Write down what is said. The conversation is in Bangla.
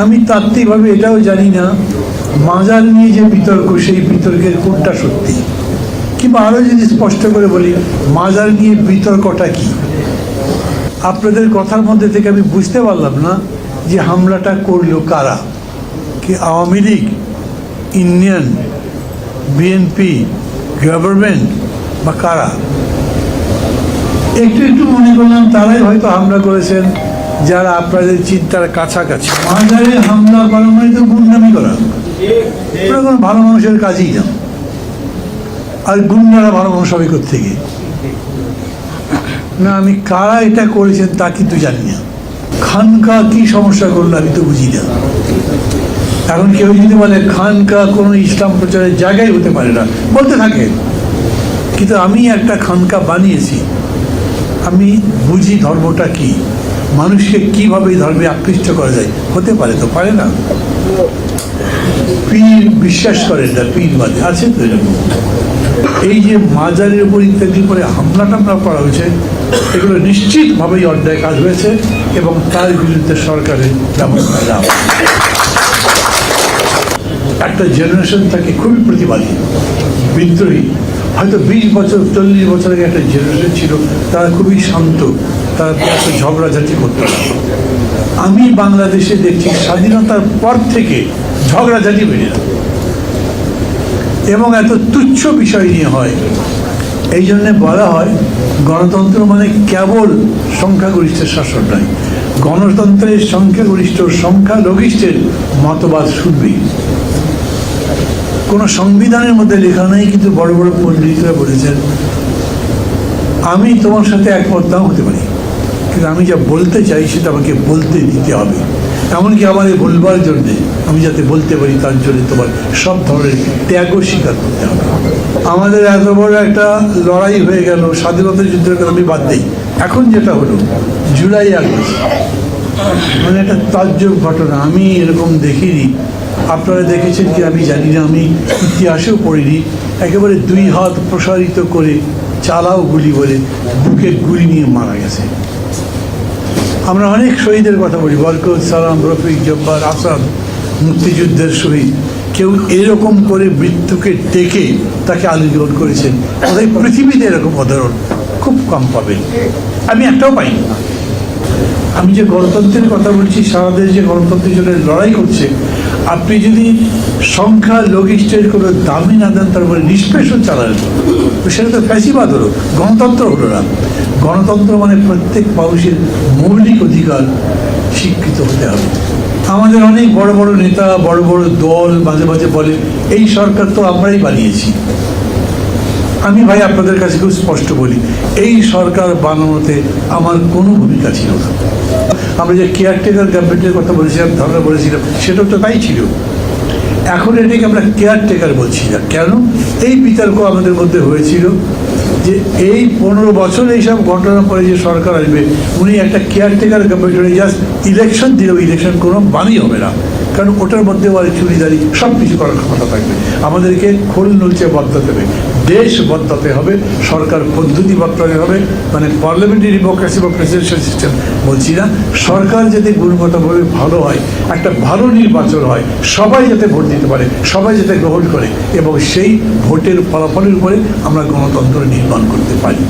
আমি তাত্ত্বিকভাবে এটাও জানি না, মাজার নিয়ে যে বিতর্ক, সেই বিতর্কের কোনটা সত্যি? কিংবা আরও যদি স্পষ্ট করে বলি, মাজার নিয়ে বিতর্কটা কি? আপনাদের কথার মধ্যে থেকে আমি বুঝতে পারলাম না যে হামলাটা করল কারা। কি Awami League, Indian BNP government বা কারা? একটু একটু মনে করলাম, তারাই হয়তো হামলা করেছেন। যারা আপনাদের চিন্তার কাছাকাছি। মাজারে হামলা করা মানে তো গুন্ডামি করা। কোনো ভালো মানুষের কাজই না আর গুন্ডারা ভালো মানুষ হবে থেকে না, আমি কারা এটা করেছেন তা কিন্তু জানি না। খানকা কি সমস্যা করল আমি তো বুঝি না। এখন কেউ যদি বলে খানকা কোনো ইসলাম প্রচারের জায়গায় হতে পারে না, বলতে থাকে। কিন্তু আমি একটা খানকা বানিয়েছি। আমি বুঝি ধর্মটা কি। মানুষকে কীভাবে এই ধর্মে আকৃষ্ট করা যায়? হতে পারে তো, পারে না। পীর বিশ্বাস করেন না, পীর বাদে আছে তো এরকম। এই যে মাজারের উপর ইত্যাদি করে হামলা টামলা করা হয়েছে, এগুলো নিশ্চিতভাবেই অন্যায় কাজ হয়েছে এবং তার বিরুদ্ধে সরকারের ব্যবস্থা নেওয়া একটা জেনারেশন তাকে খুবই প্রতিবাদী, বিদ্রোহী। হয়তো বিশ বছর, চল্লিশ বছর আগে একটা জেনারেশন ছিল, তারা খুবই শান্ত। এত ঝগড়াঝাটি করতে আমি বাংলাদেশে দেখছি স্বাধীনতার পর থেকে ঝগড়াঝাটি বেড়ে যায়। এবং এত তুচ্ছ বিষয় নিয়ে হয়। এই জন্যে বলা হয়, গণতন্ত্র মানে কেবল সংখ্যাগরিষ্ঠের শাসন নয়। গণতন্ত্রের সংখ্যাগরিষ্ঠ সংখ্যালঘিষ্ঠের মতবাদ শুনবেই কোনো সংবিধানের মধ্যে লেখা নেই, কিন্তু বড় বড় পণ্ডিতরা বলেছেন, আমি তোমার সাথে একমত নাও হতে পারি। কিন্তু আমি যা বলতে চাই সেটা আমাকে বলতে দিতে হবে। এমনকি আমার এই বলবার জন্যে আমি যাতে বলতে পারি তার জন্য তোমার সব ধরনের ত্যাগও স্বীকার করতে হবে। আমাদের এত বড় একটা লড়াই হয়ে গেল, স্বাধীনতা যুদ্ধের কথা আমি বাদ দিই। এখন যেটা হলো, জুলাই আগস্ট মানে একটা তাজ্জব ঘটনা। আমি এরকম দেখিনি। আপনারা দেখেছেন কি আমি জানি না, আমি ইতিহাসেও পড়িনি। একেবারে দুই হাত প্রসারিত করে চালাও গুলি বলে বুকে গুলি নিয়ে মারা গেছে। আমরা অনেক শহীদের কথা বলি। বরকত, সালাম, রফিক, জব্বার, আসাদ, মুক্তিযুদ্ধের শহীদ। কেউ এরকম করে মৃত্যুকে ডেকে তাকে আলিঙ্গন করেছেন। তাই পৃথিবীতে এরকম উদাহরণ খুব কম পাবে আমি একটাও পাইনি। আমি যে গণতন্ত্রের কথা বলছি, সারা দেশ যে গণতন্ত্রের জন্য লড়াই করছে আপনি যদি সংখ্যা লঘিষ্ঠের কোনো দামি না দেন, তার উপরে নিষ্পেষণ চালান তো সেটা তো ফ্যাসিবাদ হলো, গণতন্ত্র হলো না। গণতন্ত্র মানে প্রত্যেক মানুষের মৌলিক অধিকার স্বীকৃত হতে হবে। আমাদের অনেক বড় বড় নেতা, বড় বড় দল মাঝে মাঝে বলে, এই সরকার তো আমরাই বানিয়েছি। আমি ভাই আপনাদের কাছে খুব স্পষ্ট বলি, এই সরকার বানানোতে আমার কোনো ভূমিকা ছিল না। আমরা যে কেয়ারটেকার গভর্নমেন্টের কথা বলেছিলাম, ধারণা বলেছিলাম, সেটাও তো তাই ছিল। এখন এটাকে আমরা কেয়ারটেকার বলছি না। কেন? এই বিতর্ক আমাদের মধ্যে হয়েছিল যে এই পনেরো বছর এইসব ঘটনার পরে যে সরকার আসবে, উনি একটা কেয়ারটেকার গভর্নমেন্ট জাস্ট ইলেকশন দিলেও ইলেকশন কোনো বানই হবে না। কারণ ওটার মধ্যে ওর চুরিদারি সব কিছু করার ক্ষমতা থাকবে। আমাদেরকে খোল নলচে বদলাতে হবে। দেশ বদলাতে হবে, সরকার পদ্ধতি বদলাতে হবে মানে পার্লামেন্টারি ডেমোক্রেসি বা প্রেসিডেন্সিয়াল সিস্টেম বলছি না, সরকার যাতে গুণগতভাবে ভালো হয়, একটা ভালো নির্বাচন হয়, সবাই যাতে ভোট দিতে পারে, সবাই যাতে গ্রহণ করে, এবং সেই ভোটের ফলাফলের উপরে আমরা গণতন্ত্র নির্মাণ করতে পারি।